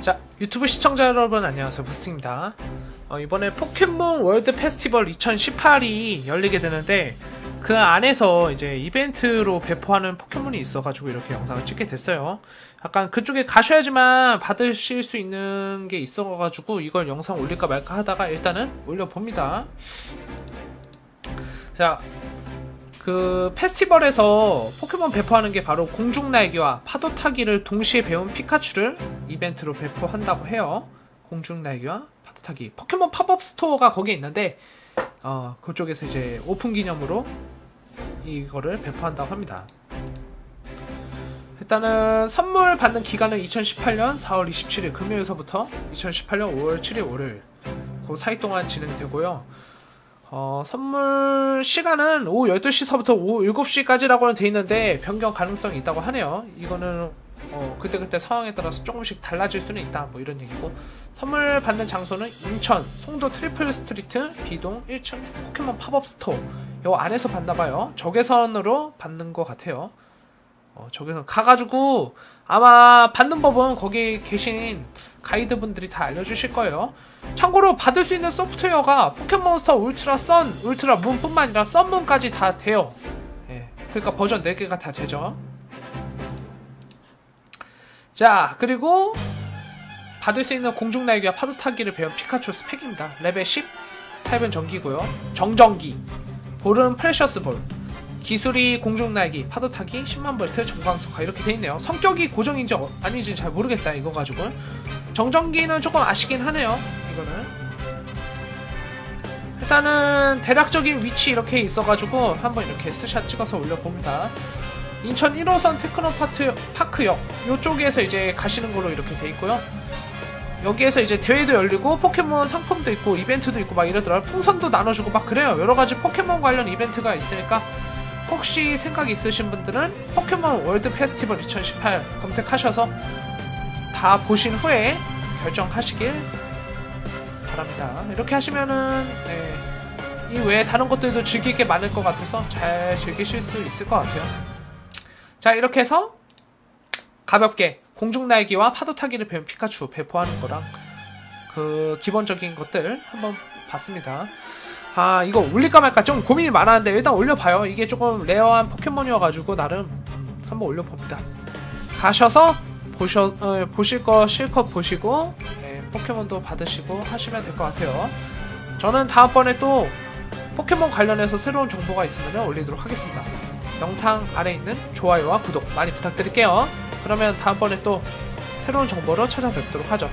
자 유튜브 시청자 여러분 안녕하세요. 부스팅입니다. 어, 이번에 포켓몬 월드 페스티벌 2018이 열리게 되는데 그 안에서 이제 이벤트로 배포하는 포켓몬이 있어가지고 이렇게 영상을 찍게 됐어요. 약간 그쪽에 가셔야지만 받으실 수 있는 게 있어가지고 이걸 영상 올릴까 말까 하다가 일단은 올려봅니다. 자, 그 페스티벌에서 포켓몬 배포하는 게 바로 공중 날개와 파도 타기를 동시에 배운 피카츄를 이벤트로 배포한다고 해요. 공중 날개와 파도 타기. 포켓몬 팝업 스토어가 거기에 있는데 어, 그쪽에서 이제 오픈 기념으로 이거를 배포한다고 합니다. 일단은 선물 받는 기간은 2018년 4월 27일 금요일서부터 2018년 5월 7일 월요일 그 사이 동안 진행되고요. 어, 선물 시간은 오후 12시서부터 오후 7시까지라고는 돼 있는데 변경 가능성이 있다고 하네요. 이거는 어, 그때그때 상황에 따라서 조금씩 달라질 수는 있다. 뭐 이런 얘기고. 선물 받는 장소는 인천 송도 트리플 스트리트 B동 1층 포켓몬 팝업 스토어. 요 안에서 받나 봐요. 적외선으로 받는 것 같아요. 어, 적외선 가가지고 아마 받는 법은 거기 계신 가이드분들이 다 알려주실 거예요. 참고로 받을 수 있는 소프트웨어가 포켓몬스터 울트라 선, 울트라 문뿐만 아니라 썬문까지 다 돼요. 예, 그러니까 버전 4개가 다 되죠. 자, 그리고 받을 수 있는 공중 날개와 파도 타기를 배운 피카츄 스펙입니다. 레벨 10, 타입은 전기고요. 정전기, 볼은 프레셔스 볼, 기술이 공중날기, 파도타기, 10만 볼트, 정광석화 이렇게 돼 있네요. 성격이 고정인지 어- 아닌지 잘 모르겠다 이거 가지고. 정전기는 조금 아쉽긴 하네요. 이거는. 일단은 대략적인 위치 이렇게 있어가지고 한번 이렇게 스샷 찍어서 올려봅니다. 인천 1호선 테크노파트 파크역 이쪽에서 이제 가시는 걸로 이렇게 돼 있고요. 여기에서 이제 대회도 열리고 포켓몬 상품도 있고 이벤트도 있고 막 이러더라고요. 풍선도 나눠주고 막 그래요. 여러 가지 포켓몬 관련 이벤트가 있으니까 혹시 생각 있으신 분들은 포켓몬 월드 페스티벌 2018 검색하셔서 다 보신 후에 결정하시길 바랍니다. 이렇게 하시면은 네, 이 외에 다른 것들도 즐길 게 많을 것 같아서 잘 즐기실 수 있을 것 같아요. 자 이렇게 해서 가볍게 공중날개와 파도타기를 배운 피카츄 배포하는 거랑 그 기본적인 것들 한번 봤습니다. 아 이거 올릴까 말까 좀 고민이 많았는데 일단 올려봐요. 이게 조금 레어한 포켓몬이어가지고 나름 음, 한번 올려봅니다. 가셔서 보셔, 어, 보실 거 실컷 보시고 네, 포켓몬도 받으시고 하시면 될 것 같아요. 저는 다음번에 또 포켓몬 관련해서 새로운 정보가 있으면 올리도록 하겠습니다. 영상 아래 있는 좋아요와 구독 많이 부탁드릴게요. 그러면 다음번에 또 새로운 정보로 찾아뵙도록 하죠.